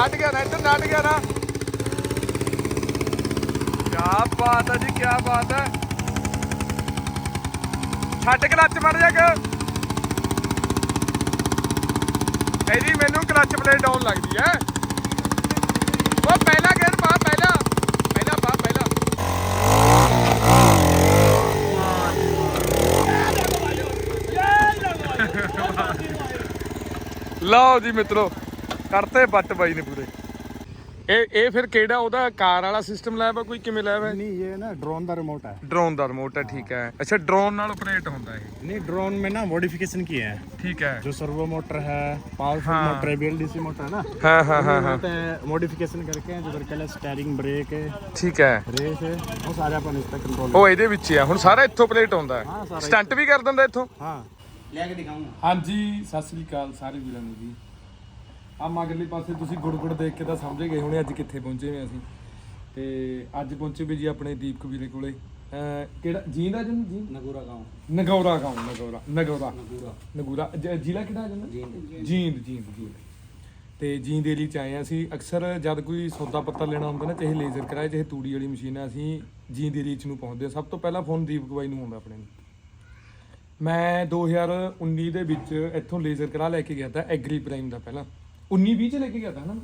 ਨਾਟ ਗਿਆ ਨਾ ਇੱਧਰ ਨਾਟ ਗਿਆ ਨਾ। ਕਿਆ ਬਾਤ ਹੈ ਜੀ ਕਿਆ ਬਾਤ ਹੈ। ਛੱਡ ਕਲੱਚ ਮੜ ਜਾ ਕੇ ਇਹਦੀ ਮੈਨੂੰ ਕਲੱਚ ਪਲੇਟ ਡਾਊਨ ਲੱਗਦੀ ਹੈ। ਉਹ ਪਹਿਲਾ ਗੇਅਰ ਪਾ ਪਹਿਲਾ। ਪਹਿਲਾ ਪਾ ਪਹਿਲਾ। ਲਓ ਜੀ ਮਿੱਤਰੋ ਕਰਤੇ ਬੱਟ ਬਾਈ ਨੇ ਪੂਰੇ ਇਹ ਇਹ ਫਿਰ ਕਿਹੜਾ ਉਹਦਾ ਕਾਰ ਵਾਲਾ ਸਿਸਟਮ ਲਾਇਆ ਵਾ ਕੋਈ ਕਿਵੇਂ ਲਾਇਆ ਵਾ नहीं ये ना ड्रोन का रिमोट है ਡਰੋਨ ਦਾ ਰਿਮੋਟ ਹੈ ਠੀਕ ਹੈ ਅੱਛਾ ਡਰੋਨ ਨਾਲ ਆਪਰੇਟ ਹੁੰਦਾ ਇਹ नहीं ड्रोन में ना मॉडिफिकेशन किए हैं ਠੀਕ ਹੈ जो सर्वो मोटर है पावरफुल हाँ। मोटर है बीएलडीसी मोटर है ना ਹਾਂ ਹਾਂ ਹਾਂ ਹਾਂ मॉडिफिकेशन करके जो करके स्टेयरिंग ब्रेक है ਠੀਕ ਹੈ रेस है वो सारे अपन इस पे कंट्रोल ਉਹ ਇਹਦੇ ਵਿੱਚ ਹੀ ਆ ਹੁਣ ਸਾਰਾ ਇੱਥੋਂ ਪਲੇਟ ਆਉਂਦਾ ਹਾਂ, ਹੈ ਸਾਰਾ ਸਟੰਟ ਵੀ ਕਰ ਦਿੰਦਾ ਇੱਥੋਂ हाँ ਲੈ ਕੇ ਦਿਖਾਉਂਗਾ ਹਾਂਜੀ ਸਤਿ ਸ੍ਰੀ ਅਕਾਲ ਸਾਰੇ ਵੀਰਾਂ ਨੂੰ ਜੀ ਆ ਮਗਰਲੇ ਪਾਸੇ ਤੁਸੀਂ ਗੁੜਗੁੜ ਦੇਖ ਕੇ ਤਾਂ ਸਮਝ ਗਏ ਹੋਣੇ ਅੱਜ ਕਿੱਥੇ ਪਹੁੰਚੇ ਹੋਏ ਅਸੀਂ। ਤੇ ਅੱਜ ਪਹੁੰਚੇ ਵੀ ਜੀ ਆਪਣੇ ਦੀਪਕ ਵੀਰੇ ਕੋਲੇ। ਅਹ ਕਿਹੜਾ ਜੀਂਦ ਜਨ ਜੀ ਨਗੂਰਾ ਗਾਉਂ। ਨਗੌਰਾ ਗਾਉਂ ਨਗੌਰਾ ਨਗੌਰਾ। ਨਗੂਰਾ। ਨਗੂਰਾ ਜ- ਜ਼ਿਲ੍ਹਾ ਕਿਹੜਾ ਜਨ ਜੀਂਦ। ਜੀਂਦ ਜੀਂਦ ਜੀਂਦ। ਤੇ ਜੀਂਦ ਏਰੀ ਚ ਆਏ ਹਾਂ ਅਸੀਂ। ਅਕਸਰ ਜਦ ਕੋਈ ਸੌਦਾ ਪੱਤਾ ਲੈਣਾ ਹੁੰਦਾ ਨਾ ਚਾਹੇ ਲੇਜ਼ਰ ਕਰਾਏ ਚਾਹੇ ਤੂੜੀ ਵਾਲੀ ਮਸ਼ੀਨ ਆ ਅਸੀਂ ਜੀਂਦ ਏਰੀ ਚ ਨੂੰ ਪਹੁੰਚਦੇ ਹਾਂ। ਸਭ ਤੋਂ ਪਹਿਲਾਂ ਫੋਨ ਦੀਪਕ ਬਾਈ ਨੂੰ ਆਉਂਦਾ ਆਪਣੇ ਨੂੰ। ਮੈਂ 2019 ਦੇ ਵਿੱਚ ਇੱਥੋਂ ਲੇਜ਼ਰ ਕਰਾ ਲੈ ਕੇ ਗਿਆ ਤਾਂ ਐਗਰੀ ਪ੍ਰਾਈਮ ਦਾ ਪਹਿਲਾਂ। 19 20 ਚ ਲੈ ਕੇ ਗਿਆ ਤਾਂ ਨਾ?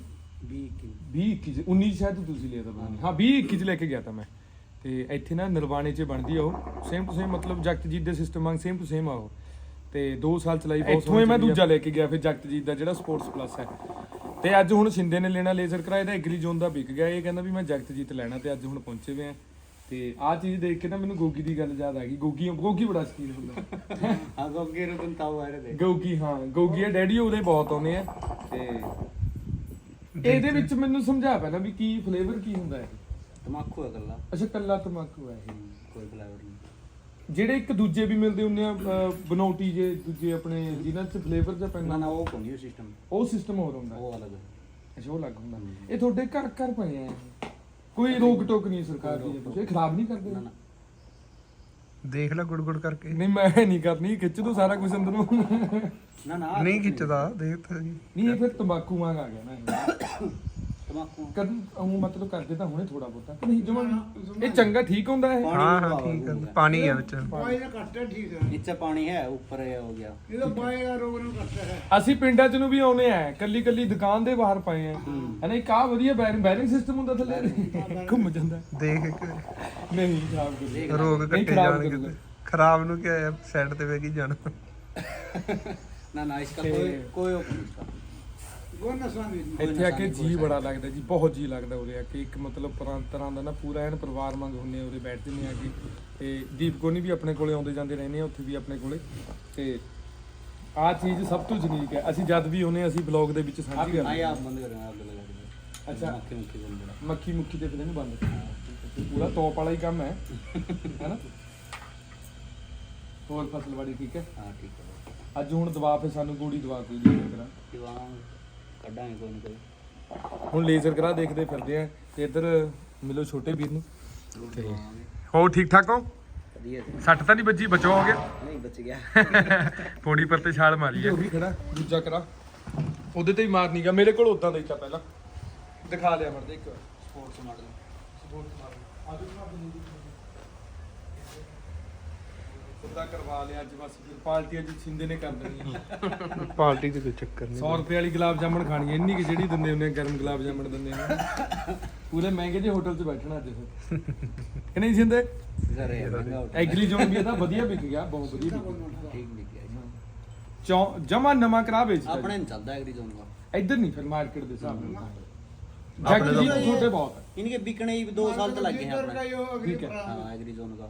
20 ਕਿ 20 21 ਚ। 19 ਚ ਸ਼ਾਇਦ ਤੁਸੀਂ ਲਿਆ ਤਾਂ ਪਤਾ ਨਹੀਂ ਹਾਂ 20 21 ਚ ਲੈ ਕੇ ਗਿਆ ਤਾਂ ਮੈਂ। ਤੇ ਇੱਥੇ ਨਾ ਨਿਰਵਾਣੇ ਚ ਬਣਦੀ ਆ ਉਹ। ਸੇਮ ਟੂ ਸੇਮ ਮਤਲਬ ਜਗਤਜੀਤ ਦੇ ਸਿਸਟਮ ਵਾਂਗ ਸੇਮ ਟੂ ਸੇਮ ਆ ਉਹ। ਤੇ 2 ਸਾਲ ਚਲਾਈ ਬਹੁਤ ਇੱਥੋਂ ਹੀ ਮੈਂ ਦੂਜਾ ਲੈ ਕੇ ਗਿਆ ਫਿਰ ਜਗਤਜੀਤ ਦਾ ਜਿਹੜਾ ਸਪੋਰਟਸ ਪਲੱਸ ਹੈ। ਤੇ ਅੱਜ ਹੁਣ ਸ਼ਿੰਦੇ ਨੇ ਲੈਣਾ ਲੇਜ਼ਰ ਕਰਾਏ ਦਾ ਐਗਰੀ ਜ਼ੋਨ ਦਾ ਵਿਕ ਗਿਆ। ਇਹ ਕਹਿੰਦਾ ਵੀ ਮੈਂ ਜਗਤਜੀਤ ਲੈਣਾ ਤੇ ਅੱਜ ਹੁਣ ਪਹੁੰਚੇ ਵੇ ਆ। ਤੇ ਆਹ ਚੀਜ਼ ਦੇਖ ਕੇ ਨਾ ਮੈਨੂੰ ਗੋਗੀ ਦੀ ਗੱਲ ਯਾਦ ਆ ਗਈ। ਗੋਗੀ ਗੋਗੀ ਬੜਾ ਸ਼ਕੀਨ ਹੁੰਦਾ। ਹਾਂ ਗੋਗੇ ਰਤਨ ਤਾਉ ਆ ਰਹੇ ਦੇ ਗੋਗੀ ਹਾਂ ਗੋਗੀ ਆ ਡੈਡੀ ਉਹਦੇ ਬਹੁਤ ਆਉਂਦੇ ਆ। ਤੇ ਇਹਦੇ ਵਿੱਚ ਮੈਨੂੰ ਸਮਝਾ ਪਹਿਲਾਂ ਵੀ ਕੀ ਫਲੇਵਰ ਕੀ ਹੁੰਦਾ ਹੈ ਤਮਾਕੂ ਹੈ ਗੱਲਾਂ ਅੱਛਾ ਕੱਲਾ ਤਮਾਕੂ ਹੈ ਇਹ। ਕੋਈ ਫਲੇਵਰ ਨਹੀਂ। ਜਿਹੜੇ ਇੱਕ ਦੂਜੇ ਵੀ ਮਿਲਦੇ ਹੁੰਦੇ ਆ ਬਨੌਟੀ ਜੇ ਦੂਜੇ ਆਪਣੇ ਜਿਨ੍ਹਾਂ 'ਚ ਫਲੇਵਰ ਜਾਂ ਪੈਂਦਾ ਨਾ ਉਹ ਕੋਈ ਸਿਸਟਮ ਉਹ ਸਿਸਟਮ ਹੋਰ ਹੁੰਦਾ। ਉਹ ਅਲੱਗ। ਅੱਛਾ ਉਹ ਲੱਗ ਹੁੰਦਾ। ਇਹ ਤੁਹਾਡੇ ਘਰ ਘਰ ਪਏ ਆ। ਕੋਈ ਰੋਕ ਟੋਕ ਨਹੀਂ ਸਰਕਾਰ ਦੀ ਕੁਝ ਇਹ ਖਰਾਬ ਨਹੀਂ ਕਰਦੇ। ਨਾ ਨਾ। ਦੇਖ ਲੈ ਗੁੜ ਗੁੜ ਕਰਕੇ। ਨਹੀਂ ਮੈਂ ਨਹੀਂ ਕਰਨੀ ਖਿੱਚ ਦੂੰ ਸਾਰਾ ਕੁਝ ਅੰਦਰੋਂ। ਨਾ ਨਾ ਨਹੀਂ ਖਿੱਚਦਾ ਦੇਖ ਤਾਂ ਜੀ ਨਹੀਂ ਇਹ ਫਿਰ ਤੰਬਾਕੂ ਵਾਂਗ ਆ ਗਿਆ ਨਾ ਇਹ। ਤਮਾਕੂ ਕਦ ਉਹ ਮਤਲਬ ਕਰਦੇ ਤਾਂ ਹੁਣੇ ਥੋੜਾ ਬਹੁਤਾ। ਕਿ ਨਹੀਂ ਜਮਾ ਇਹ ਚੰਗਾ ਠੀਕ ਹੁੰਦਾ ਹੈ ਪਾਣੀ ਹਾਂ ਵੀ ਹਾਂ ਪਾਓ ਠੀਕ ਹੋਊਗਾ। ਹੈ ਪਾਣੀ ਹੈ ਵਿੱਚ। ਨੀਚੇ ਪਾਣੀ ਹੈ ਉੱਪਰ ਇਹ ਹੋ ਗਿਆ। ਅਸੀਂ ਪਿੰਡਾਂ 'ਚ ਨੂੰ ਵੀ ਆਉਨੇ ਆ ਕੱਲੀ ਕੱਲੀ ਦੁਕਾਨ ਦੇ ਬਾਹਰ ਪਏ ਆ। ਹਨਾ ਇੱਕ ਆ ਵਧੀਆ ਬੈਰਿੰਗ ਬੈਰਿੰਗ ਸਿਸਟਮ ਹੁੰਦਾ ਥੱਲੇ। ਘੁੰਮ ਜਾਂਦਾ। ਦੇਖ ਇੱਕ ਨਹੀਂ ਖਰਾਬ ਕਰ ਰੋਗ ਖਰਾਬ ਜਾਣਗੇ। ਤੇ। ਖਰਾਬ ਨੂੰ ਕੀ ਹੈ ਸਾਈਡ ਤੇ ਵੇਗੀ ਜਾਣਾ। ਨਾ ਨਾ ਇਸਕਾ ਕੋਈ ਕੋਈ ਉਹ ਨਹੀਂ। ਇਸਕਾ ਇੱਥੇ ਆ ਕੇ ਜੀ ਬੜਾ ਲੱਗਦਾ ਜੀ ਬਹੁਤ ਜੀ ਲੱਗਦਾ ਉਰੇ ਆ ਕੇ ਇੱਕ ਮਤਲਬ ਪਰਾਂ ਦਾ ਨਾ ਪੂਰਾ ਐਨ ਪਰਿਵਾਰ ਵਾਂਗ ਹੁੰਨੇ ਉਰੇ ਬੈਠਦੇ ਨੇ ਆ ਕੇ। ਤੇ ਦੀਪ ਕੋਨੀ ਵੀ ਆਪਣੇ ਕੋਲੇ ਆਉਂਦੇ ਜਾਂਦੇ ਰਹਿੰਦੇ ਆ ਉੱਥੇ ਵੀ ਆਪਣੇ ਕੋਲੇ। ਤੇ ਆ ਚੀਜ਼ ਸਭ ਤੋਂ ਯੂਨੀਕ ਹੈ। ਅਸੀਂ ਜਦ ਵੀ ਆਉਨੇ ਅਸੀਂ ਬਲੌਗ ਦੇ ਵਿੱਚ ਸਾਂਝੀ ਕਰਦੇ ਆਏ ਅੱਛਾ। ਮੱਖੀ ਮੁੱਖੀ ਬੰਦ ਮੱਖੀ ਬੰਦ ਪੂਰਾ ਟੌਪ ਵਾਲਾ ਹੀ ਕੰਮ ਹੈ। ਹੈਨਾ ਹੋਰ ਫਸਲਵਾੜੀ ਠੀਕ ਹੈ? ਹਾਂ ਠੀਕ ਹੈ। ਅੱਜ ਹੁਣ ਦਵਾ ਫੇ ਸਾਨੂੰ ਗੋੜੀ ਦਵਾ ਕੋਈ ਦੇ ਕਰਾਂ। ਦਵਾ ਕੱਢਾਂਗੇ ਕੋਈ ਨਾ ਕੋਈ। ਹੁਣ ਲੇਜ਼ਰ ਕਰਾ ਦੇਖਦੇ ਫਿਰਦੇ ਆ। ਤੇ ਇੱਧਰ ਮਿਲੋ ਛੋਟੇ ਵੀਰ ਨੂੰ। ਹੋ ਠੀਕ ਠਾਕ ਹੋ? ਵਧੀਆ ਸੱਟ ਤਾਂ ਨਹੀਂ ਵੱਜੀ? ਬਚੋ ਹੋ ਨਹੀਂ ਬਚ ਗਿਆ। ਗਿਆ ਪਰ ਤੇ ਛਾਲ ਮਾਰੀ ਹੈ ਉਹ ਵੀ ਖੜਾ ਦੂਜਾ ਕਰਾ। ਉਹਦੇ ਤੇ ਹੀ ਮਾਰਨੀਗਾ ਮੇਰੇ ਕੋਲ ਉਦਾਂ ਦਾ ਹੀ ਤਾਂ ਪਹਿਲਾਂ। ਦਿਖਾ ਲਿਆ ਮਰਦੇ ਇੱਕ ਸਪੋਰਟਸ ਮਾਡਲ। Sports model. ਆਜੋ ਨਾ ਬਣੀ ਸੌਦਾ ਕਰਵਾ ਲਿਆ ਅੱਜ ਬਸ ਫਿਰ ਪਾਰਟੀ ਅੱਜ ਛਿੰਦੇ ਨੇ ਕਰ ਦੇਣੀ ਹੈ ਪਾਰਟੀ ਤੇ ਕੋਈ ਚੱਕਰ 100 ਰੁਪਏ ਵਾਲੀ ਗੁਲਾਬ ਜਾਮਣ ਖਾਣੀ ਹੈ ਇੰਨੀ ਕਿ ਜਿਹੜੀ ਦਿੰਦੇ ਹੁੰਦੇ ਆ ਗਰਮ ਗੁਲਾਬ ਜਾਮਣ ਦਿੰਦੇ ਨੇ ਪੂਰੇ ਮਹਿੰਗੇ ਜਿਹੇ ਹੋਟਲ 'ਚ ਬੈਠਣਾ ਅੱਜ ਫਿਰ ਕਿ ਨਹੀਂ ਛਿੰਦੇ इधर है महंगा होटल ਐਗਲੀ ਜੋਨ ਵੀ ਇਹਦਾ ਵਧੀਆ ਵਿਕ ਗਿਆ ਬਹੁਤ ਵਧੀਆ ਵਿਕ ਗਿਆ ठीक बिक गया ਚੌ ਜਮਾ ਨਵਾਂ ਕਰਾ ਵੇਚਦਾ अपने नहीं चलता एग्री जोन का ਜੀ। ਇੱਧਰ ਨਹੀਂ ਫਿਰ ਮਾਰਕੀਟ ਦੇ ਹਿਸਾਬ ਨਾਲ ਜੱਗ ਜੀ ਤਾਂ ਤੁਹਾਡੇ ਬਹੁਤ ਹੈ इनके बिकने ही दो साल तो लग गए हैं अपने ਠੀਕ ਹੈ हाँ एग्री जोन का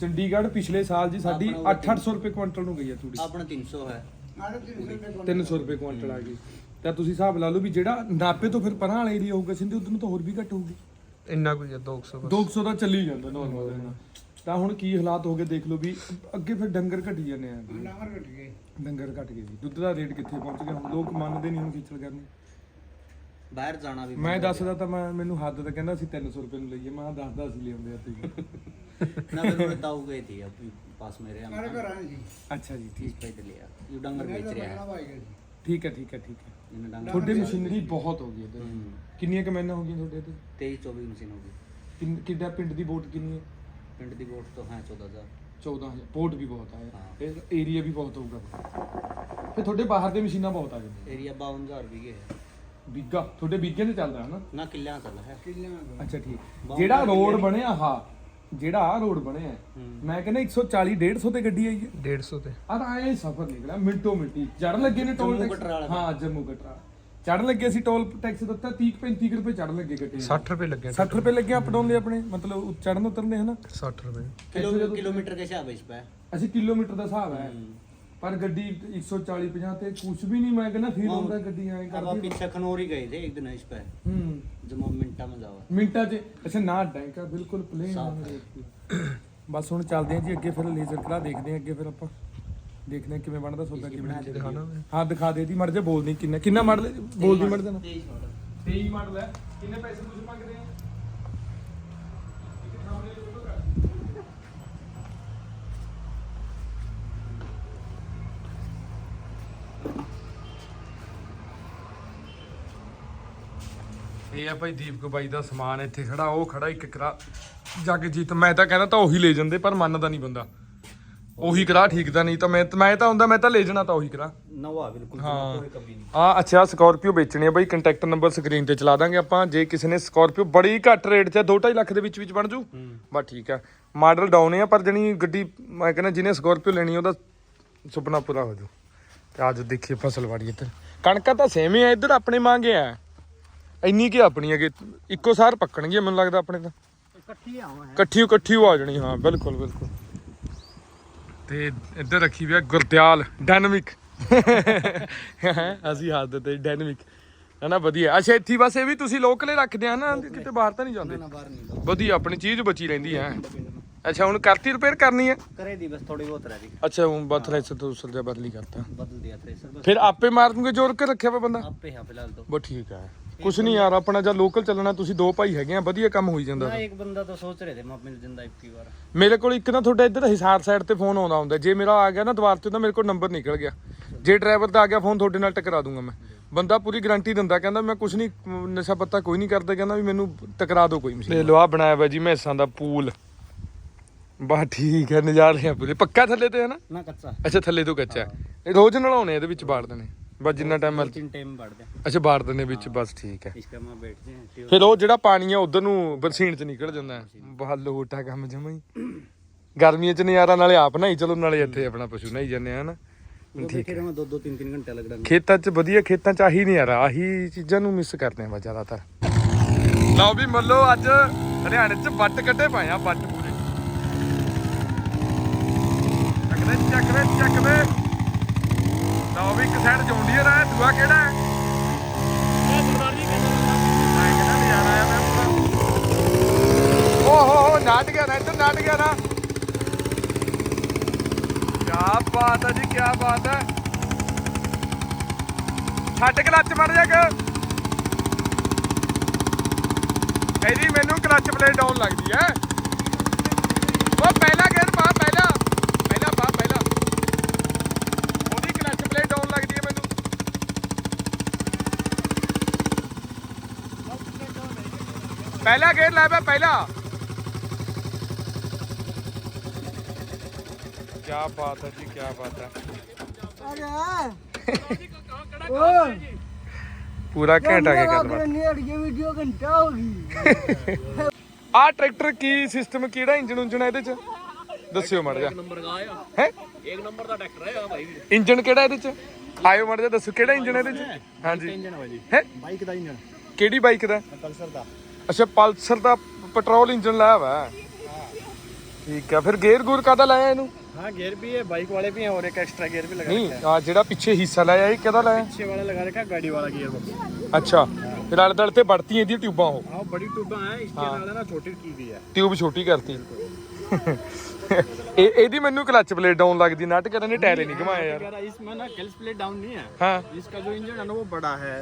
ਚੰਡੀਗੜ੍ਹ ਪਿਛਲੇ ਸਾਲ ਜੀ ਸਾਡੀ 8-800 ਰੁਪਏ ਕੁਇੰਟਲ ਨੂੰ ਗਈ ਹੈ ਤੂੜੀ। ਆਪਣਾ 300 ਹੈ। 300 ਰੁਪਏ ਕੁਇੰਟਲ ਆ ਗਈ। ਤਾਂ ਤੁਸੀਂ ਹਿਸਾਬ ਲਾ ਲਓ ਵੀ ਜਿਹੜਾ ਨਾਪੇ ਤੋਂ ਫਿਰ ਪਰਾਂ ਵਾਲੇ ਏਰੀਆ ਹੋਊਗਾ ਸਿੰਧੀ ਉਧਰ ਨੂੰ ਤਾਂ ਹੋਰ ਵੀ ਘੱਟ ਹੋਊਗੀ। ਇੰਨਾ ਕੁ ਹੀ ਆ 200 200 ਦਾ ਚੱਲੀ ਜਾਂਦਾ ਨਾਰਮਲ ਇਹਨਾਂ ਤਾਂ ਹੁਣ ਕੀ ਹਾਲਾਤ ਹੋ ਗਏ ਦੇਖ ਲਓ ਵੀ ਅੱਗੇ ਫਿਰ ਡੰਗਰ ਘਟੀ ਜਾਂਦੇ ਆ। ਡੰਗਰ ਘਟ ਗਏ। ਡੰਗਰ ਘਟ ਗਏ ਜੀ। ਦੁੱਧ ਦਾ ਰੇਟ ਕਿੱਥੇ ਪਹੁੰਚ ਗਿਆ? ਹੁਣ ਲੋਕ ਮੰਨਦੇ ਨਹੀਂ ਹੁਣ ਖੇਚਲ ਕਰਨੀ। ਬਾਹਰ ਜਾਣਾ ਵੀ ਮੈਂ ਦੱਸਦਾ ਤਾਂ ਮੈਂ ਮੈਨੂੰ ਹੱਦ ਤਾਂ ਕਹਿੰਦਾ ਸੀ 300 ਰੁਪਏ ਨੂੰ ਲਈਏ ਮੈਂ ਕਿਹਾ ਦੱਸਦਾ ਸੀ ਲਿਆਉਂਦੇ ਆ ਤੁਸੀਂ ना फिर वो ताऊ गई थी अब पास में रहे हमारे घर ਅੱਛਾ ਜੀ ਠੀਕ पे चले ये डंगर बेच रहे हैं ਠੀਕ ਹੈ ਠੀਕ ਹੈ ਠੀਕ ਹੈ इन्हें डंगर ਤੁਹਾਡੀ ਮਸ਼ੀਨਰੀ ਬਹੁਤ ਹੋ ਗਈ ਇੱਧਰ हम्म, ਕਿੰਨੀਆਂ ਕਮੈਨਾਂ ਹੋ ਗਈਆਂ ਤੁਹਾਡੇ ਇੱਧਰ तेईस चौबीस मशीन होगी ਕਿੰਨ- ਕਿੱਡਾ ਪਿੰਡ ਦੀ ਵੋਟ ਕਿੰਨੀ ਹੈ पिंड दी वोट तो है चौदह हजार 14000 ਵੋਟ ਵੀ ਬਹੁਤ ਆਇਆ ਹਾਂ। ਇਹ ਏਰੀਆ ਵੀ ਬਹੁਤ ਹੋਊਗਾ ਫਿਰ ਤੁਹਾਡੇ ਬਾਹਰ ਦੇ ਮਸ਼ੀਨਾਂ ਬਹੁਤ ਆ ਜਾਂਦੀਆਂ एरिया बावन हजार बीघे है ਬੀਗਾ ਤੁਹਾਡੇ ਬੀਗੇ ਤੇ ਚੱਲਦਾ ਹੈ ਨਾ? ਨਾ ਕਿੱਲਿਆਂ ਦਾ ਚੱਲਦਾ ਹੈ। ਅੱਛਾ ਠੀਕ। ਜਿਹੜਾ ਰੋਡ ਬਣਿਆ ਆਹ ਜਿਹੜਾ ਰੋਡ ਬਣਿਆ ਮੈਂ ਕਹਿੰਦਾ 140 150 ਤੇ ਗੱਡੀ ਆਈ ਹੈ। 150 ਤੇ। ਆ ਤਾਂ ਐ ਸਫਰ ਨਿਕਲਿਆ ਮਿੰਟੋ ਮਿੰਟੀ। ਚੜਨ ਲੱਗੇ ਨੇ ਟੋਲ ਟੈਕਸ ਹਾਂ ਜੰਮੂ ਕਟਰਾ। ਚੜਨ ਲੱਗੇ ਸੀ ਟੋਲ ਟੈਕਸ ਦਿੱਤਾ 30 35 ਰੁਪਏ ਚੜਨ ਲੱਗੇ ਗੱਡੀ 60 ਰੁਪਏ ਲੱਗੇ। 60 ਰੁਪਏ ਲੱਗੇ ਅਪ ਡਾਊਨ ਆਪਣੇ ਮਤਲਬ ਚੜਨ ਉਤਰਨੇ ਹਨਾ 60 ਰੁਪਏ। ਕਿਲੋਮੀਟਰ ਦੇ ਵਿੱਚ ਪੈ ਅਸੀਂ ਕਿਲੋਮੀਟਰ ਦਾ ਹਿਸਾਬ ਹੈ। ਪਰ ਗੱਡੀ 140 50 ਤੇ ਕੁਝ ਵੀ ਨਹੀਂ ਮੈਂ ਕਹਿੰਦਾ ਫੀਲ ਹੁੰਦਾ ਗੱਡੀ ਐਂ अब आप ਕਰਦੀ पीछे खनौरी गए थे एक दिन इस पे ਹੂੰ जमा मिनटा में जाओ ਮਿੰਟਾਂ 'ਚ ਅੱਛਾ ਨਾ ਡੈਂਕਾ ਬਿਲਕੁਲ ਪਲੇਨ ਬਸ ਹੁਣ ਚੱਲਦੇ ਹਾਂ ਜੀ ਅੱਗੇ ਫਿਰ ਲੇਜ਼ਰ ਕਰਾ ਦੇਖਦੇ ਹਾਂ ਅੱਗੇ ਫਿਰ ਆਪਾਂ ਦੇਖਦੇ ਹਾਂ ਕਿਵੇਂ ਬਣਦਾ ਸੌਦਾ ਕਿਵੇਂ ਦਿਖਾਣਾ ਹਾਂ ਦਿਖਾ ਦੇ ਦੀ ਮੜ ਜਾ ਬੋਲਦੀ ਕਿੰਨਾ ਕਿੰਨਾ ਮਾਡਲ ਬੋਲਦੀ ਮੜ ਜਾਣਾ 23 ਮਾਡਲ ਹੈ ਕਿੰਨੇ ਪੈਸੇ ਤੁਸੀਂ ਮੰਗਦੇ ਆ ਇਹ ਆ ਭਾਈ ਦੀਪਕ ਬਾਈ ਦਾ ਸਮਾਨ ਇੱਥੇ ਖੜਾ ਉਹ ਖੜਾ ਇੱਕ ਕਰਾ ਜਗਜੀਤ ਮੈਂ ਤਾਂ ਕਹਿੰਦਾ ਤਾਂ ਉਹੀ ਲੈ ਜਾਂਦੇ ਪਰ ਮੰਨਦਾ ਨਹੀਂ ਬੰਦਾ। ਉਹੀ ਕਰਾ ਠੀਕ ਤਾਂ ਨਹੀਂ ਤਾਂ ਮੈਂ ਮੈਂ ਤਾਂ ਹੁੰਦਾ ਮੈਂ ਤਾਂ ਲੈ ਜਾਣਾ ਤਾਂ ਉਹੀ ਕਰਾ। ਨਵਾਂ ਬਿਲਕੁਲ ਕੋਈ ਕਮੀ ਨਹੀਂ। ਆ ਅੱਛਾ ਸਕਾਰਪੀਓ ਵੇਚਣੀ ਆ ਬਾਈ ਕੰਟੈਕਟ ਨੰਬਰ ਸਕਰੀਨ ਤੇ ਚਲਾ ਦਾਂਗੇ ਆਪਾਂ। ਜੇ ਕਿਸੇ ਨੇ ਸਕਾਰਪੀਓ ਬੜੀ ਘੱਟ ਰੇਟ 'ਚ 2.5 ਲੱਖ ਦੇ ਵਿੱਚ ਵਿੱਚ ਬਣ ਜੂ। ਬਸ ਠੀਕ ਆ। ਮਾਡਲ ਡਾਊਨ ਆ ਪਰ ਜਣੀ ਗੱਡੀ ਮੈਂ ਕਹਿੰਦਾ ਜਿਹਨੇ ਸਕੋਰਪੀਓ ਲੈਣੀ ਉਹਦਾ ਸੁਪਨਾ ਪੂਰਾ ਹੋ ਜੂ। ਤੇ ਅੱਜ ਦੇਖੀਏ ਫਸਲ ਵਾੜੀ ਇੱਧਰ। ਕਣਕਾਂ ਤਾਂ ਸੇਮ ਹੀ ਆ ਇੱਧਰ ਆਪਣੇ ਮੰਗੇ ਆ। ਇੰਨੀ ਕੀ ਆਪਣੀ ਅਗੇ ਇੱਕੋ ਸਾਰ ਪੱਕਣਗੇ ਮੈਨੂੰ ਲੱਗਦਾ ਆਪਣੇ ਤਾਂ। ਇਕੱਠੀ ਆਵਾਂ ਹੈ। ਇਕੱਠੀ ਇਕੱਠੀ ਆ ਜਾਣੀ ਹਾਂ ਬਿਲਕੁਲ ਬਿਲਕੁਲ। ਤੇ ਇੱਧਰ ਰੱਖੀ ਵੀ ਆ ਗੁਰਦਿਆਲ ਡਾਇਨਾਮਿਕ ਅਸੀਂ ਹੱਥ ਦਿੱਤੇ ਡਾਇਨਾਮਿਕ ਹਨਾ ਵਧੀਆ। ਅੱਛਾ ਇੱਥੇ ਬਸ ਇਹ ਵੀ ਤੁਸੀਂ ਲੋਕਲੇ ਰੱਖਦੇ ਆ ਨਾ ਕਿਤੇ ਬਾਹਰ ਤਾਂ ਨਹੀਂ ਜਾਂਦੇ? ਵਧੀਆ ਆਪਣੀ ਚੀਜ਼ ਬਚੀ ਰਹਿੰਦੀ ਹੈ ਅੱਛਾ ਹੁਣ ਕਰਤੀ ਰਿਪੇਅਰ ਕਰਨੀ ਹੈ? ਕਰੇ ਦੀ ਬਸ ਥੋੜੀ ਬਹੁਤ ਰਹਿ ਗਈ। ਅੱਛਾ ਹੁਣ ਬਸ ਥ੍ਰੈਸ਼ਰ ਤੋਂ ਦੂਸਰ ਜਾ ਬਦਲੀ ਕਰਤਾ। ਬਦਲ ਦਿਆ ਥ੍ਰੈਸ਼ਰ ਫਿਰ ਆਪੇ ਮਾਰ ਦੂਗੇ ਜੋਰ ਕੇ ਰੱਖਿਆ ਵਾ ਬੰਦਾ? ਆਪੇ ਹਾਂ ਫਿਲਹਾਲ ਤੋਂ। ਬਸ ਠੀਕ ਆ ਕੁਛ ਨਹੀਂ ਯਾਰ ਆਪਣਾ ਜਾਂ ਲੋਕਲ ਚੱਲਣਾ ਤੁਸੀਂ ਦੋ ਭਾਈ ਹੈਗੇ ਆ ਵਧੀਆ ਕੰਮ ਹੋਈ ਜਾਂਦਾ ना एक बंदा तो सोच रहे थे मैं अपनी जिंदा इक्की बार ਮੇਰੇ ਕੋਲ ਇੱਕ ਨਾ ਤੁਹਾਡਾ ਇੱਧਰ ਹਿਸਾਰ ਸਾਈਡ ਤੇ ਫੋਨ ਆਉਂਦਾ ਹੁੰਦਾ ਜੇ ਮੇਰਾ ਆ ਗਿਆ ਨਾ ਦੁਬਾਰ ਤੇ ਤਾਂ ਮੇਰੇ ਕੋਲ ਨੰਬਰ ਨਿਕਲ ਗਿਆ ਜੇ ਡਰਾਈਵਰ ਦਾ ਆ ਗਿਆ ਫੋਨ ਤੁਹਾਡੇ ਨਾਲ ਟਕਰਾ ਦੂੰਗਾ ਮੈਂ ਬੰਦਾ ਪੂਰੀ ਗਾਰੰਟੀ ਦਿੰਦਾ ਕਹਿੰਦਾ ਮੈਂ ਕੁਝ ਨਹੀਂ ਅਮ, ਨਸ਼ਾ ਪੱਤਾ ਕੋਈ ਨਹੀਂ ਕਰਦਾ ਕਹਿੰਦਾ ਵੀ ਮੈਨੂੰ ਟਕਰਾ ਦਿਓ ਕੋਈ ਮਸ਼ੀਨ ਲੈ ਲਓ ਆ ਬਣਾਇਆ ਵਾ ਜੀ ਮੈਸਾਂ ਦਾ ਪੂਲ ਬਾ ਠੀਕ ਹੈ ਨਜ਼ਾਰੇ ਆ ਪੂਰੇ ਪੱਕਾ ਥੱਲੇ ਤੇ ਹੈ ਨਾ ना कच्चा ਅੱਛਾ ਥੱਲੇ ਤੋਂ ਕੱਚਾ ਹੈ। ਇਹ ਰੋਜ਼ ਨਲਾਉਣੇ ਇਹਦੇ ਵਿੱਚ ਬਾੜ ਦੇਣੇ ਬਸ ਜਿੰਨਾ ਟਾਈਮ ਮਰਜ਼ੀ तीन टाइम बढ़ दे ਅੱਛਾ ਬਾੜ ਦੇਣੇ ਵਿੱਚ ਬਸ ਠੀਕ ਹੈ इस पे मैं बैठ जाए ਫਿਰ ਉਹ ਜਿਹੜਾ ਪਾਣੀ ਆ ਉਧਰ ਨੂੰ ਬਰਸੀਨ ਚ ਨਿਕਲ ਜਾਂਦਾ ਹੈ ਬਹੁਤ ਲੋਟਾ ਕੰਮ ਜਮਾ ਹੀ ਗਰਮੀਆਂ ਚ ਨਜ਼ਾਰਾ ਨਾਲੇ ਆਪ ਨਹਾਈ ਚਲੋ ਨਾਲੇ ਇੱਥੇ ਆਪਣਾ ਪਸ਼ੂ ਨਹਾਈ ਜਾਂਦੇ ਆ ਨਾ ਠੀਕ फिर मैं दो दो तीन तीन घंटे लग रहा ਖੇਤਾਂ 'ਚ ਵਧੀਆ ਖੇਤਾਂ 'ਚ ਆਹੀ ਨਹੀਂ ਯਾਰ ਆਹੀ ਚੀਜ਼ਾਂ ਨੂੰ ਮਿਸ ਕਰਦੇ ਆ ਜ਼ਿਆਦਾਤਰ ਲਓ ਵੀ ਮੱਲੋ ਅੱਜ ਹਰਿਆਣੇ 'ਚ ਵੱਟ ਕੱਢੇ ਪਏ ਆ ਵੱਟ ਪੂਰੇ ਚੱਕਦੇ ਚੱਕਦੇ ਚੱਕਦੇ ਲਓ ਵੀ ਇੱਕ ਸਾਈਡ ਜੌਂਡੀਅਰ ਆ ਦੂਆ ਕਿਹੜਾ ਹੈ? ਮੈਂ ਕਹਿੰਦਾ ਨਜ਼ਾਰਾ ਆਇਆ ਮੈਂ ਪੂਰਾ। ਓ ਹੋ ਹੋ ਨਾਟ ਗਿਆ ਨਾ ਇੱਧਰ ਨਾਟ ਗਿਆ ਨਾ। ਕੀ ਬਾਤ ਹੈ ਜੀ ਕੀ ਬਾਤ ਹੈ ਛੱਡ ਕਲੱਚ ਮੜ ਜਾ ਕੇ ਇਹਦੀ ਮੈਨੂੰ ਕਲੱਚ ਪਲੇਟ ਡਾਊਨ ਲੱਗਦੀ ਹੈ ਪਹਿਲਾ ਗੇਅਰ ਲਾ ਪਿਆ ਪਹਿਲਾ। ਕੀ ਬਾਤ ਹੈ ਜੀ ਕੀ ਬਾਤ ਹੈ। ਪੂਰਾ ਘੰਟਾ ਕੇ ਗੱਲਬਾਤ। ਨਹੀਂ ਅੜੀਏ ਵੀਡੀਓ ਘੰਟਾ ਹੋ ਗਈ। ਆ ਟਰੈਕਟਰ ਕੀ ਸਿਸਟਮ ਕਿਹੜਾ ਇੰਜਨ ਉਂਜਣ ਇਹਦੇ ਚ? ਦੱਸਿਓ ਮੜ ਜਾ ਇੱਕ ਇੰਜਨ ਕਿਹੜਾ ਇਹਦੇ ਚ? ਆਇਓ ਮੜ ਜਾ ਦੱਸੋ ਕਿਹੜਾ ਇੰਜਨ ਇਹਦੇ ਚ? ਹਾਂਜੀ ਇੰਜਨ ਹੈ ਜੀ। ਹੈ? ਬਾਈਕ ਦਾ ਇੰਜਨ ਕਿਹੜੀ ਬਾਈਕ ਦਾ? ਪਲਸਰ ਦਾ। ਅੱਛਾ ਪਲਸਰ ਦਾ ਪੈਟਰੋਲ ਇੰਜਨ ਲਾਇਆ ਵਾ ਠੀਕ ਆ ਫਿਰ ਗੇਅਰ ਗੂਰ ਕਾਦਾ ਲਾਇਆ ਇਹਨੂੰ हाँ गियर भी है बाइक वाले भी हैं और एक एक्स्ट्रा गियर भी लगा ਨਹੀਂ ਆ ਜਿਹੜਾ ਪਿੱਛੇ ਹਿੱਸਾ ਲਾਇਆ ਇਹ ਕਿਹਦਾ ਲਾਇਆ पीछे वाला लगा रखा है गाड़ी वाला गियर बॉक्स ਅੱਛਾ ਫਿਰ ਆਲੇ ਦੁਆਲੇ ਤੇ ਵੜਤੀਆਂ ਇਹਦੀਆਂ ਟਿਊਬਾਂ ਉਹ हाँ बड़ी टूबा है इसके अलावा ना छोटी की भी है ਟਿਊਬ ਛੋਟੀ ਕਰਤੀ ਇਹ ਇਹਦੀ ਮੈਨੂੰ ਕਲਚ ਪਲੇਟ ਡਾਊਨ ਲੱਗਦੀ ਨਟ ਕਰਨ ਨੇ ਟਾਇਰ ਹੀ ਨਹੀਂ ਘਮਾਇਆ ਯਾਰ कह रहा इसमें ना क्लच प्लेट डाउन नहीं है ਹਾਂ इसका जो इंजन है ना वो बड़ा है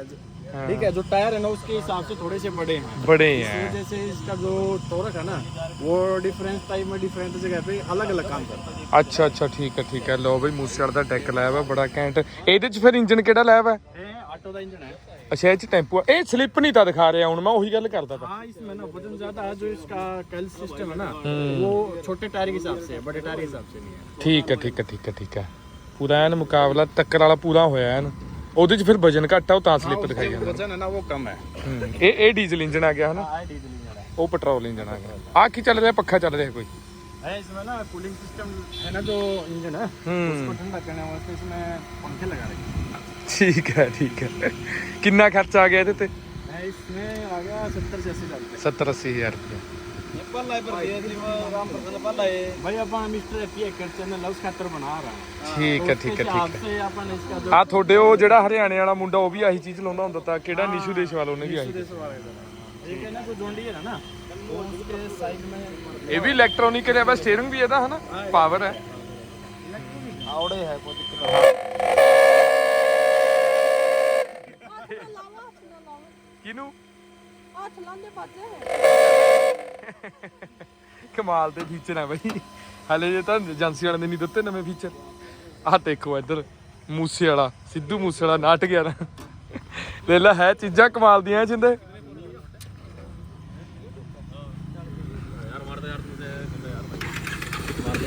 ठीक है जो टायर है ना उसके हिसाब से थोड़े से बड़े हैं ਬੜੇ इस ਆ वजह से इसका जो टोरक है ना वो डिफरेंस टाइप में डिफरेंट जगह पे अलग अलग काम करता है ਅੱਛਾ ਅੱਛਾ ਠੀਕ ਹੈ ਠੀਕ ਹੈ ਲੋ ਬਈ ਮੂਸੇ ਵਾਲਾ ਦਾ ਟੈਕ ਲਾਇਆ ਵਾ ਬੜਾ ਘੈਂਟ ਇਹਦੇ ਚ ਫਿਰ ਇੰਜਨ ਕਿਹੜਾ ਲਾਇਆ ਵਾ ये ऑटो का इंजन है ਅੱਛਾ ਇਹ ਚ ਟੈਂਪੂ ਆ। ਇਹ ਸਲਿੱਪ ਨਹੀਂ ਤਾਂ ਦਿਖਾ ਰਿਹਾ ਹੁਣ ਮੈਂ ਉਹੀ ਗੱਲ ਕਰਦਾ ਤਾ हाँ इसमें ना वजन ज्यादा है जो इसका कैल सिस्टम है ना वो छोटे टायर के हिसाब से है बड़े टायर के हिसाब से नहीं है ਠੀਕ ਹੈ ਠੀਕ ਹੈ ਠੀਕ ਹੈ ਠੀਕ ਹੈ ਪੂਰਾ ਐਨ ਮੁਕਾਬਲਾ ਟੱਕਰ ਵਾਲਾ ਪੂਰਾ ਹੋਇਆ ਐਨ ਉਹਦੇ ਚ ਫਿਰ ਵਜਨ ਘੱਟ ਆ ਉਹ ਤਾਂ ਸਲਿੱਪ ਦਿਖਾਈ ਜਾਂਦਾ वजन है ना वो कम है ਹੂੰ। ਇਹ ਇਹ ਡੀਜ਼ਲ ਇੰਜਨ ਆ ਗਿਆ ਹਨਾ हाँ डीजल इंजन है ਉਹ ਪੈਟਰੋਲ ਇੰਜਨ ਆ ਗਿਆ ਆ ਕੀ ਚੱਲ ਰਿਹਾ ਪੱਖਾ ਚੱਲ ਰਿਹਾ ਕੋਈ है इसमें ना कूलिंग सिस्टम है ना जो इंजन है हम्म। उसको ठंडा करने वास्ते इसमें पंखे लगा रखे हैं ਠੀਕ ਹੈ ਠੀਕ ਹੈ ਕਿੰਨਾ ਖਰਚਾ ਆ ਗਿਆ ਇਹਦੇ ਤੇ है इसमें आ गया सत्तर से अस्सी हजार रुपये 70 80000 ਰੁਪਏ भाई अपन मिस्टर एफ कर चैनल है उसका खातर बना रहा है ਠੀਕ ਹੈ ਠੀਕ ਹੈ ਠੀਕ ਹੈ आपसे अपन इसका जो ਆ ਤੁਹਾਡੇ ਉਹ ਜਿਹੜਾ ਹਰਿਆਣੇ ਵਾਲਾ ਮੁੰਡਾ ਉਹ ਵੀ ਆਹੀ ਚੀਜ਼ ਲਾਉਂਦਾ ਹੁੰਦਾ ਤਾਂ ਕਿਹੜਾ ਨਿਸ਼ੂ ਦੇਸ਼ਵਾਲ ਉਹਨੇ ਵੀ ਆਹੀ देश वाला इधर है। एक है ना जो जोंडी है ना वो उसके साइड में ਇਹ ਵੀ ਇਲੈਕਟ੍ਰੋਨਿਕ ਹੈ ਬਸ ਸਟੀਅਰਿੰਗ ਵੀ ਇਹਦਾ ਹਨਾ ਪਾਵਰ ਹੈ आवड़े है कोई दिक्कत नहीं ਕਿਨੂੰ ਹੱਥ ਲਾਉਂਦੇ ਬਾਜੇ ਕਮਾਲ ਦੇ ਫੀਚਰ ਆ ਬਈ। ਹਲੇ ਜੇ ਤਾਂ ਏਜੰਸੀ ਵਾਲਿਆਂ ਨੇ ਨਹੀਂ ਦਿੱਤੇ ਨਵੇਂ ਫੀਚਰ ਆਹ ਦੇਖੋ ਇੱਧਰ ਮੂਸੇ ਵਾਲਾ ਸਿੱਧੂ ਮੂਸੇ ਵਾਲਾ ਨਾਟ ਗਿਆ ਨਾ। ਲੈ ਲੈ ਹੈ ਚੀਜ਼ਾਂ ਕਮਾਲ ਦੀਆਂ ਜਿੰਦੇ।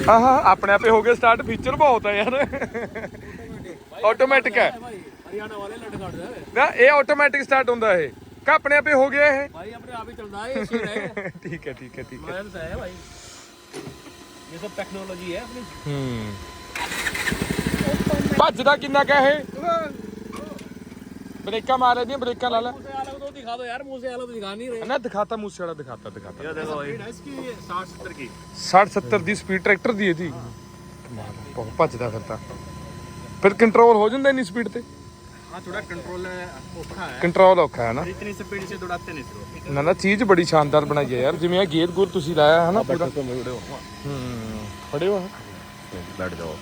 ਆਹ ਆਪਣੇ ਆਪੇ ਹੋ ਗਏ ਸਟਾਰਟ ਫੀਚਰ ਬਹੁਤ ਆ ਯਾਰ। ਆਟੋਮੈਟਿਕ ਹੈ। ਹਰਿਆਣਾ ਵਾਲੇ ਲੱਡ ਕੱਢਦੇ ਨਾ ਇਹ ਆਟੋਮੈਟਿਕ ਸਟਾਰਟ ਹੁੰਦਾ ਇਹ। ਕਾ ਆਪਣੇ ਆਪੇ ਹੋ ਗਿਆ ਇਹ? ਭਾਈ ਆਪਣੇ ਆਪ ਹੀ ਚੱਲਦਾ ਇਹ ਰਹਿ ਠੀਕ ਹੈ ਠੀਕ ਹੈ ਠੀਕ ਹੈ। ਮਾਇਨਸ ਹੈ ਭਾਈ। ਇਹ ਸਭ ਟੈਕਨੋਲੋਜੀ ਹੈ ਆਪਣੀ। ਹੂੰ। ਭੱਜਦਾ ਕਿੰਨਾ ਕਾ ਬ੍ਰੇਕਾਂ ਮਾਰ ਲੈਦੀਆਂ ਬ੍ਰੇਕਾਂ ਲਾ ਲੈ। ਮੂਸੇ ਵਾਲਾ ਤੋਂ ਦਿਖਾ ਦਿਓ ਯਾਰ ਮੂਸੇ ਵਾਲਾ ਦਿਖਾ ਨਹੀਂ ਰਹੇ। ਨਾ ਦਿਖਾਤਾ ਮੂਸੇ ਵਾਲਾ ਦਿਖਾਤਾ ਦਿਖਾਤਾ ਇਹ ਦੇਖੋ ਭਾਈ। ਇਸਕੀ 60 70 ਕੀ? 60 70 ਦੀ ਸਪੀਡ ਟਰੈਕਟਰ ਦੀ ਇਹਦੀ। ਕਮਾਲ ਭੱਜਦਾ ਫਿਰਦਾ ਫਿਰ ਕੰਟਰੋਲ ਹੋ ਜਾਂਦਾ ਇਨੀ ਸਪੀਡ ਤੇ। हाँ थोड़ा कंट्रोल औखा है ਕੰਟਰੋਲ ਔਖਾ ਹੈ ਨਾ इतनी स्पीड से दौड़ाते नहीं इसको ਨਾ ਨਾ ਚੀਜ਼ ਬੜੀ ਸ਼ਾਨਦਾਰ ਬਣਾਈ ਹੈ ਯਾਰ ਜਿਵੇਂ ਆ ਗੇਅਰ ਗੂਰ ਤੁਸੀਂ ਲਾਇਆ ਹੈ ਨਾ ਪੂਰਾ तो मैं उड़े ਹੂੰ ਫੜੇ ਹੋ बैठ जाओ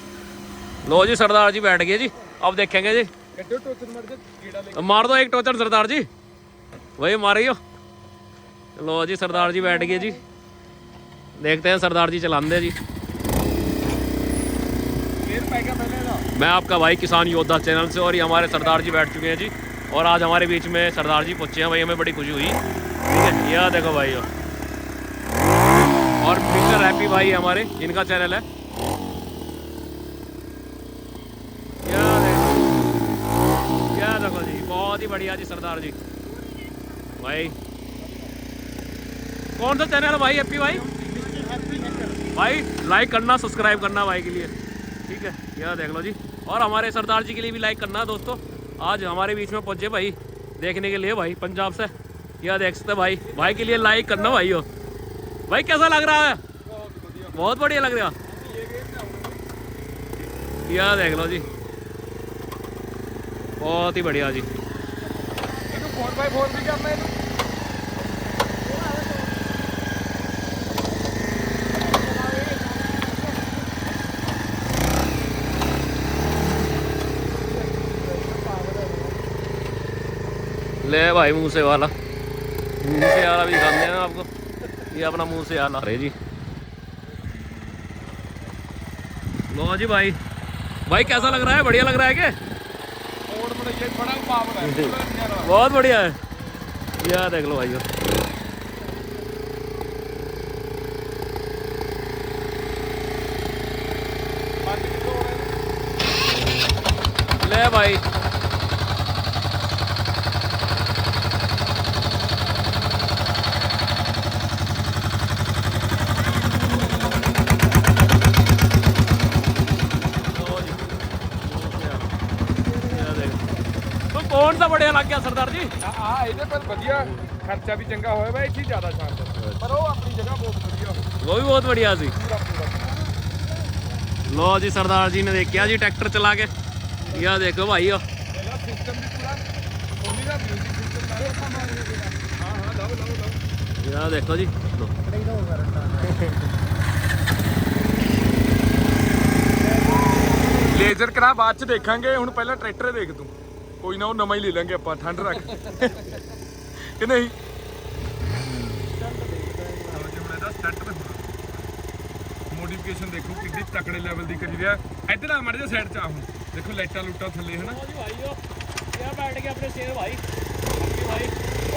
लो जी सरदार जी बैठ गए जी अब देखेंगे जी ਕੱਢੋ ਟੋਚਰ ਮਰ ਜਾ ਕੀੜਾ ਲੈ मार दो एक टोचर सरदार जी वही मारियो लो जी सरदार जी बैठ गए जी देखते हैं सरदार जी चलाते जी मैं आपका भाई किसान योद्धा चैनल से और ये हमारे सरदार जी बैठ चुके हैं जी। और आज हमारे बीच में सरदार जी पहुँचे हैं भाई, हमें बड़ी खुशी हुई। ठीक है यह देखो भाई और मिस्टर हैप्पी भाई हमारे, इनका चैनल है। बहुत ही बढ़िया जी सरदार जी। भाई, कौन सा चैनल है भाई, हैप्पी भाई? भाई लाइक करना सब्सक्राइब करना भाई के लिए। ठीक है यह देख लो जी। और हमारे सरदार जी के लिए भी लाइक करना दोस्तों। आज हमारे बीच में पहुँचे भाई, देखने के लिए भाई, पंजाब से। यह देख सकते भाई भाई के लिए लाइक करना भाई हो भाई, कैसा लग रहा है? बहुत बढ़िया लग रहा यह देख लो जी। बहुत ही बढ़िया जी। फोर बाई फोर भी ले भाई मूसे वाला। मूसे वाला भी खाते हैं आपको। ये अपना मूसे वाला। अरे जी। लो जी भाई। भाई कैसा लग रहा है? बढ़िया लग रहा है क्या? बहुत बढ़िया है। यार देख लो भाई। ले भाई। ਜ਼ੋਰ ਤਾਂ ਬੜਿਆ ਲੱਗ ਗਿਆ ਸਰਦਾਰ ਜੀ। ਆ ਆ ਇਹਦੇ ਪਰ ਵਧੀਆ। ਖਰਚਾ ਵੀ ਚੰਗਾ ਹੋਇਆ ਵਾ ਇੱਥੇ ਜ਼ਿਆਦਾ ਸ਼ਾਨਦਾਰ ਪਰ ਉਹ ਆਪਣੀ ਜਗ੍ਹਾ ਬਹੁਤ ਵਧੀਆ ਉਹ ਵੀ ਬਹੁਤ ਵਧੀਆ ਸੀ। ਲੋ ਜੀ ਸਰਦਾਰ ਜੀ ਨੇ ਦੇਖਿਆ ਜੀ ਟਰੈਕਟਰ ਚਲਾ ਕੇ। ਇਹ ਦੇਖੋ ਭਾਈ ਉਹ। ਦੇਖੋ ਜੀ। ਲੇਜ਼ਰ ਕਰਾ ਬਾਅਦ ਚ ਦੇਖਾਂਗੇ। ਹੁਣ ਪਹਿਲਾਂ ਟਰੈਕਟਰ ਦੇਖ ਤੂੰ। ਕੋਈ ਨਾ ਉਹ ਨਵਾਂ ਹੀ ਲੈ ਲਾਂਗੇ ਆਪਾਂ ਠੰਡ ਰੱਖ। ਕਿ ਨਹੀਂ? ਮੋਡੀਫਿਕੇਸ਼ਨ ਦੇਖੋ ਕਿੰਨੀ ਤਕੜੇ ਲੈਵਲ ਦੀ ਕਰੀ ਰਿਹਾ। ਇੱਧਰ ਆ ਮੜ ਜਾ ਸਾਈਡ ਚ ਆ ਹੁਣ। ਦੇਖੋ ਲਾਈਟਾਂ ਲੂਟਾਂ ਥੱਲੇ ਹਨਾ? ਇਹ ਬੈਠ ਕੇ ਆਪਣੇ ਸ਼ੇਰ ਭਾਈ। ਭਾਈ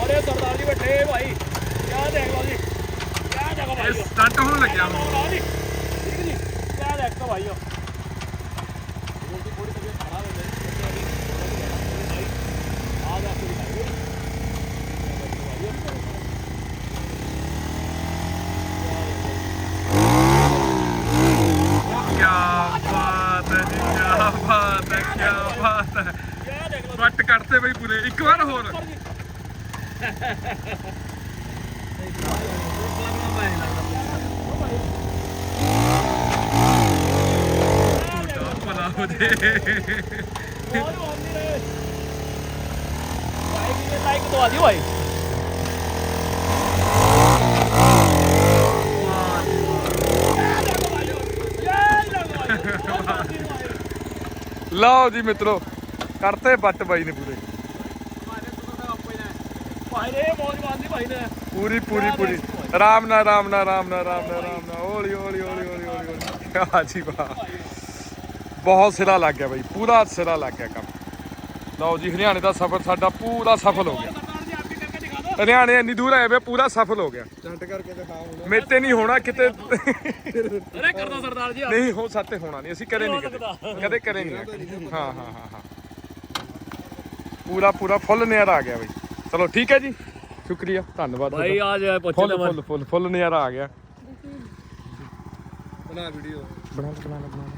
ਔਰ ਇਹ ਸਰਦਾਰ ਜੀ ਬੈਠੇ ਭਾਈ। ਕਿਆ ਦੇਖ ਲਓ ਜੀ। ਕਿਆ ਦੇਖੋ ਇਹ ਭਾਈਓ ਸਟੰਟ ਹੋਣ ਲੱਗਿਆ ਹੁਣ। ਠੀਕ ਜੀ ਕਿਆ ਦੇਖੋ ਭਾਈਓ ਆ ਜਾ ਕੇ ਦਿਖਾਈਏ ਕੀ ਬਾਤ ਹੈ ਜੀ ਕੀ ਬਾਤ ਹੈ ਕੀ ਬਾਤ ਹੈ ਕਿਆ ਦੇਖ ਲਓ ਬਈ ਪੂਰੇ, ਇੱਕ ਵਾਰ ਹੋਰ। ਭਲਾ ਹੋ ਜੇ ਲਾਈਕ ਦਵਾ ਦਿਓ ਭਾਈ ਲਓ ਜੀ ਮਿੱਤਰੋ ਕਰਤੇ ਵੱਟ ਬਾਈ ਨੇ ਪੂਰੇ। ਭਾਈ ਨੇ ਮੌਜ ਮਾਰਦੀ ਭਾਈ ਨੇ। ਪੂਰੀ ਪੂਰੀ ਪੂਰੀ। ਆਰਾਮ ਨਾਲ ਆਰਾਮ ਨਾਲ ਆਰਾਮ ਨਾਲ ਆਰਾਮ ਨਾਲ ਆਰਾਮ ਨਾਲ। ਹੌਲੀ ਹੌਲੀ ਹੌਲੀ ਹੌਲੀ ਹੌਲੀ ਹੌਲੀ। ਵਾਹ ਜੀ ਵਾਹ। ਬਹੁਤ ਸਿਰਾ ਲੱਗ ਗਿਆ ਬਾਈ। ਪੂਰਾ ਸਿਰਾ ਲੱਗ ਗਿਆ ਕੰਮ। ਲਓ ਜੀ ਹਰਿਆਣੇ ਦਾ ਸਫ਼ਰ ਸਾਡਾ ਪੂਰਾ ਸਫਲ ਹੋ ਗਿਆ। ਹਰਿਆਣੇ ਇੰਨੀ ਦੂਰ ਆਏ ਵੇ ਪੂਰਾ ਸਫਲ ਹੋ ਗਿਆ। ਜੰਟ ਕਰਕੇ ਦਿਖਾ ਹੁਣ। ਮੇਤੇ ਨਹੀਂ ਹੋਣਾ ਕਿਤੇ। ਅਰੇ ਕਰਦਾ ਸਰਦਾਰ ਜੀ। ਨਹੀਂ ਹੋ ਸਾਤੇ ਹੋਣਾ ਨਹੀਂ। ਅਸੀਂ ਕਰੇ ਨਹੀਂ ਕਦੇ। ਕਦੇ ਕਰੇ ਨਹੀਂ ਹਾਂ ਹਾਂ ਹਾਂ ਹਾਂ। ਪੂਰਾ ਪੂਰਾ ਫੁੱਲ ਨਜ਼ਾਰਾ ਆ ਗਿਆ ਬਈ। ਚਲੋ ਠੀਕ ਹੈ ਜੀ। ਸ਼ੁਕਰੀਆ ਧੰਨਵਾਦ ਭਾਈ ਆ ਜਾ ਪੁੱਛ ਲੈ ਫੁੱਲ ਫੁੱਲ ਫੁੱਲ ਨਜ਼ਾਰਾ ਆ ਗਿਆ। ਬਣਾ ਵੀਡੀਓ। ਬਣਾ ਬਣਾ ਬਣਾ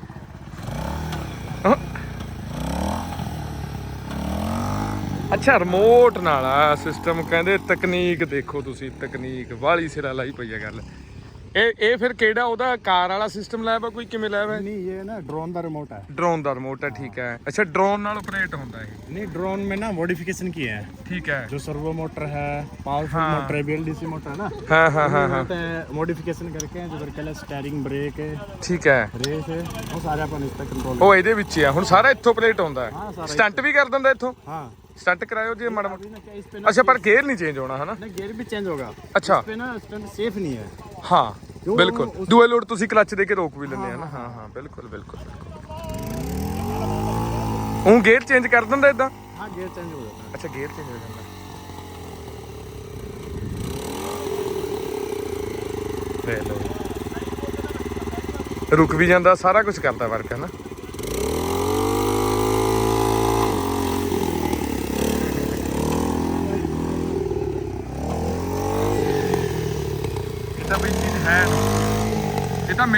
ਅੱਛਾ ਰਿਮੋਟ ਨਾਲ ਆ ਸਿਸਟਮ ਕਹਿੰਦੇ ਤਕਨੀਕ ਦੇਖੋ ਤੁਸੀਂ ਤਕਨੀਕ ਵਾਲੀ ਸਿਰਾ ਲਾਈ ਪਈ ਆ ਗੱਲ। ਇਹ ਇਹ ਫਿਰ ਕਿਹੜਾ ਉਹਦਾ ਕਾਰ ਵਾਲਾ ਸਿਸਟਮ ਲਾਇਆ ਵਾ ਕੋਈ ਕਿਵੇਂ ਲਾਇਆ ਵਾ नहीं ये ना ड्रोन का रिमोट है ਡਰੋਨ ਦਾ ਰਿਮੋਟ ਹੈ ਠੀਕ ਹੈ ਅੱਛਾ ਡਰੋਨ ਨਾਲ ਆਪਰੇਟ ਹੁੰਦਾ ਇਹ नहीं ड्रोन में ना मॉडिफिकेशन किए हैं ਠੀਕ ਹੈ जो सर्वो मोटर है पावरफुल हाँ। मोटर है बीएलडीसी मोटर है ना ਹਾਂ ਹਾਂ ਹਾਂ ਹਾਂ मॉडिफिकेशन करके जो कल स्टेयरिंग ब्रेक है ਠੀਕ ਹੈ रेस है वो सारे अपन इस पर कंट्रोल ਉਹ ਇਹਦੇ ਵਿੱਚ ਹੀ ਆ ਹੁਣ ਸਾਰਾ ਇੱਥੋਂ ਆਪਰੇਟ ਹੁੰਦਾ ਹਾਂ, ਹੈ ਸਾਰਾ ਸਟੰਟ ਵੀ ਕਰ ਦਿੰਦਾ ਇੱਥੋਂ हाँ ਸਟੰਟ ਕਰਾਇਓ ਜੇ ਮਾੜਾ अभी ना क्या इस पे ना ਅੱਛਾ ਪਰ ਗੇਅਰ ਨਹੀਂ ਚੇਂਜ ਹੋਣਾ ਹਨਾ ना गियर भी चेंज होगा ਅੱਛਾ इस पे ना स्टंट सेफ नहीं है ਹਾਂ ਜੋ ਬਿਲਕੁਲ। ਦੂਏ ਲੋਡ ਤੁਸੀਂ ਕਲੱਚ ਦੇ ਕੇ ਰੋਕ ਵੀ ਲੈਂਦੇ ਆ ਨਾ। ਹਾਂ ਹਾਂ ਬਿਲਕੁਲ ਬਿਲਕੁਲ ਉਹ ਗੇਅਰ ਚੇਂਜ ਕਰ ਦਿੰਦਾ ਇਦਾਂ ਹਾਂ ਗੇਅਰ ਚੇਂਜ ਹੋ ਜਾਂਦਾ। ਅੱਛਾ ਗੇਅਰ ਚੇਂਜ ਹੋ ਜਾਂਦਾ। ਰੁਕ ਵੀ ਜਾਂਦਾ ਸਾਰਾ ਕੁਝ ਕਰਦਾ ਵਰਕ ਹੈ ਨਾ?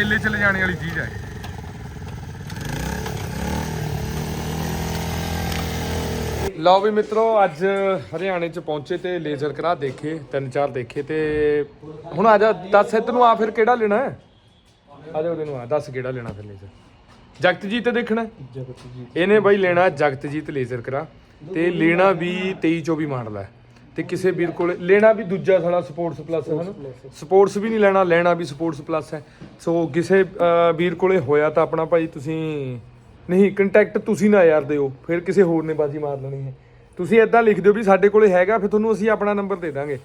ਮੇਲੇ 'ਚ ਲਿਜਾਣੇ ਵਾਲੀ ਚੀਜ਼ ਹੈ। ਲਓ ਵੀ ਮਿੱਤਰੋ ਅੱਜ ਹਰਿਆਣੇ ਚ ਪਹੁੰਚੇ ਤੇ ਲੇਜ਼ਰ ਕਰਾ ਦੇਖੇ ਤਿੰਨ ਚਾਰ ਦੇਖੇ ਤੇ ਹੁਣ ਆ ਜਾ ਦੱਸ ਇੱਧਰ ਨੂੰ ਆ ਫਿਰ ਕਿਹੜਾ ਲੈਣਾ ਹੈ? ਆ ਜਾ ਉਹਦੇ ਨੂੰ ਆ ਦੱਸ ਕਿਹੜਾ ਲੈਣਾ ਫਿਰ ਲੇਜ਼ਰ। ਜਗਤਜੀਤ ਤੇ ਦੇਖਣਾ ਹੈ? ਇਹਨੇ ਬਾਈ ਲੈਣਾ ਜਗਤਜੀਤ ਲੇਜ਼ਰ ਕਰਾ ਤੇ ਲੈਣਾ ਵੀ 23 24 ਮਾਡਲ ਹੈ। ਤੇ ਕਿਸੇ ਵੀਰ ਕੋਲੇ ਲੈਣਾ ਵੀ ਦੂਜਾ ਸਾਲਾ ਸਪੋਰਟਸ ਪਲੱਸ ਹੈ ਹਨਾ ਸਪੋਰਟਸ ਵੀ ਨਹੀਂ ਲੈਣਾ ਲੈਣਾ ਵੀ ਸਪੋਰਟਸ ਪਲੱਸ ਹੈ। ਸੋ ਕਿਸੇ ਵੀਰ ਕੋਲੇ ਹੋਇਆ ਤਾਂ ਆਪਣਾ ਭਾਈ ਤੁਸੀਂ ਨਹੀਂ ਕੰਟੈਕਟ ਤੁਸੀਂ ਨਾ ਯਾਰ ਦਿਓ ਫਿਰ ਕਿਸੇ ਹੋਰ ਨੇ ਬਾਜੀ ਮਾਰ ਲੈਣੀ ਹੈ। ਤੁਸੀਂ ਇਦਾਂ ਲਿਖ ਦਿਓ ਵੀ ਸਾਡੇ ਕੋਲੇ ਹੈਗਾ ਫਿਰ ਤੁਹਾਨੂੰ ਅਸੀਂ ਆਪਣਾ ਨੰਬਰ ਦੇ ਦਾਂਗੇ।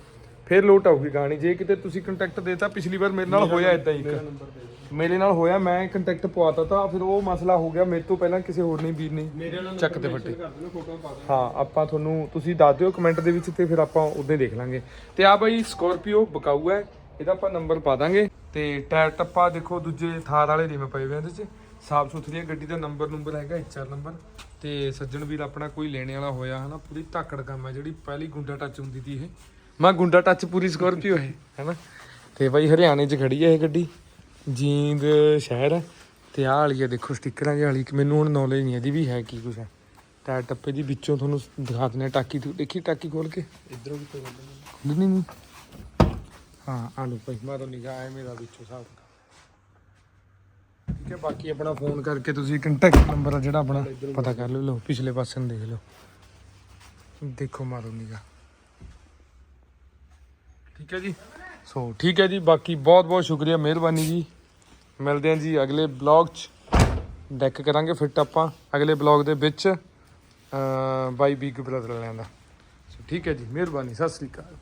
ਫਿਰ ਲੋਟ ਆਊਗੀ ਕਹਾਣੀ। ਜੇ ਕਿਤੇ ਤੁਸੀਂ ਕੰਟੈਕਟ ਦੇਤਾ ਪਿਛਲੀ ਵਾਰ ਮੇਰੇ ਨਾਲ ਹੋਇਆ ਇਦਾਂ ਹੀ ਇੱਕ। ਮੇਰੇ ਨਾਲ ਹੋਇਆ ਮੈਂ ਕੰਟੈਕਟ ਪਵਾਤਾ ਤਾਂ ਫਿਰ ਉਹ ਮਸਲਾ ਹੋ ਗਿਆ। ਮੇਰੇ ਤੋਂ ਪਹਿਲਾਂ ਕਿਸੇ ਹੋਰ ਨੇ ਵੀਰ ਨੇ ਚੱਕ ਤੇ ਫੱਟੇ ਹਾਂ ਆਪਾਂ ਤੁਹਾਨੂੰ ਤੁਸੀਂ ਦੱਸ ਦਿਓ ਕਮੈਂਟ ਦੇ ਵਿੱਚ ਤੇ ਫਿਰ ਆਪਾਂ ਉਦੋਂ ਦੇਖ ਲਾਂਗੇ। ਤੇ ਆ ਬਾਈ ਸਕੋਰਪੀਓ ਬਕਾਊ ਹੈ ਇਹਦਾ ਆਪਾਂ ਨੰਬਰ ਪਾ ਦਾਂਗੇ। ਤੇ ਟਾਇਰ ਟੱਪਾ ਦੇਖੋ ਦੂਜੇ ਥਾਰ ਵਾਲੇ ਰਿਮ ਪਏ ਹੋਏ ਇਹਦੇ 'ਚ। ਸਾਫ਼ ਸੁਥਰੀ ਹੈ ਗੱਡੀ ਦਾ ਨੰਬਰ ਨੰਬਰ ਹੈਗਾ ਐਚਆਰ ਨੰਬਰ ਤੇ ਸੱਜਣ ਵੀਰ ਆਪਣਾ ਕੋਈ ਲੈਣੇ ਵਾਲਾ ਹੋਇਆ ਹਨਾ ਪੂਰੀ ਧਾਕੜ ਕੰਮ ਹੈ ਜਿਹੜੀ ਪਹਿਲੀ ਗੁੰਡਾ ਟੱਚ ਹੁੰਦੀ ਸੀ ਇਹ। ਮੈਂ ਗੁੰਡਾ ਟੱਚ ਪੂਰੀ ਸਕੋਰਪੀਓ ਹੈ ਹੈਨਾ? ਤੇ ਬਾਈ ਹਰਿਆਣੇ 'ਚ ਖੜੀ ਹੈ ਇਹ ਗੱਡੀ। ਜੀਂਦ ਸ਼ਹਿਰ ਹੈ ਤੇ ਆਹ ਵਾਲੀ ਹੈ ਦੇਖੋ ਸਟickਰਾਂ ਜਿਹੀ ਵਾਲੀ। ਮੈਨੂੰ ਹੁਣ ਨੌਲੇਜ ਨਹੀਂ ਇਹਦੀ ਵੀ ਹੈ ਕੀ ਕੁਛ ਹੈ ਟਾਇਰ ਟੱਪੇ ਦੀ ਵਿੱਚੋਂ ਤੁਹਾਨੂੰ ਦਿਖਾ ਦਿੰਦੇ ਟਾਕੀ ਤੂੰ। ਦੇਖੀ ਟਾਕੀ ਖੋਲ ਕੇ? ਇਧਰੋਂ ਵੀ ਖੋਲ ਨਹੀਂ ਨਹੀਂ ਹਾਂ ਆ ਲੋ ਭਾਈ ਮਾਰੋ ਨਿਗਾਹ ਹੈ ਮੇਰਾ ਵਿੱਚੋਂ ਸਾਫ਼ ਠੀਕ ਹੈ ਬਾਕੀ ਆਪਣਾ ਫੋਨ ਕਰਕੇ ਤੁਸੀਂ ਕੰਟੈਕਟ ਨੰਬਰ ਜਿਹੜਾ ਆਪਣਾ ਪਤਾ ਕਰ ਲਓ। ਲਓ ਪਿਛਲੇ ਪਾਸੇ ਨੂੰ ਦੇਖ ਲਓ। ਦੇਖੋ ਮਾਰੋ ਨਿਗਾਹ। ਠੀਕ ਹੈ ਜੀ? ਸੋ ਠੀਕ ਹੈ ਜੀ, ਬਾਕੀ ਬਹੁਤ ਬਹੁਤ ਸ਼ੁਕਰੀਆ ਮਿਹਰਬਾਨੀ ਜੀ। ਮਿਲਦੇ ਹਾਂ ਜੀ ਅਗਲੇ ਬਲੌਗ 'ਚ। ਡੈਕ ਕਰਾਂਗੇ ਫਿੱਟ ਆਪਾਂ, ਅਗਲੇ ਬਲੌਗ ਦੇ ਵਿੱਚ। ਬਾਈ ਬਿਗ ਬ੍ਰਦਰ ਵਾਲਿਆਂ ਦਾ। ਸੋ ਠੀਕ ਹੈ ਜੀ, ਮਿਹਰਬਾਨੀ, ਸਤਿ ਸ੍ਰੀ ਅਕਾਲ।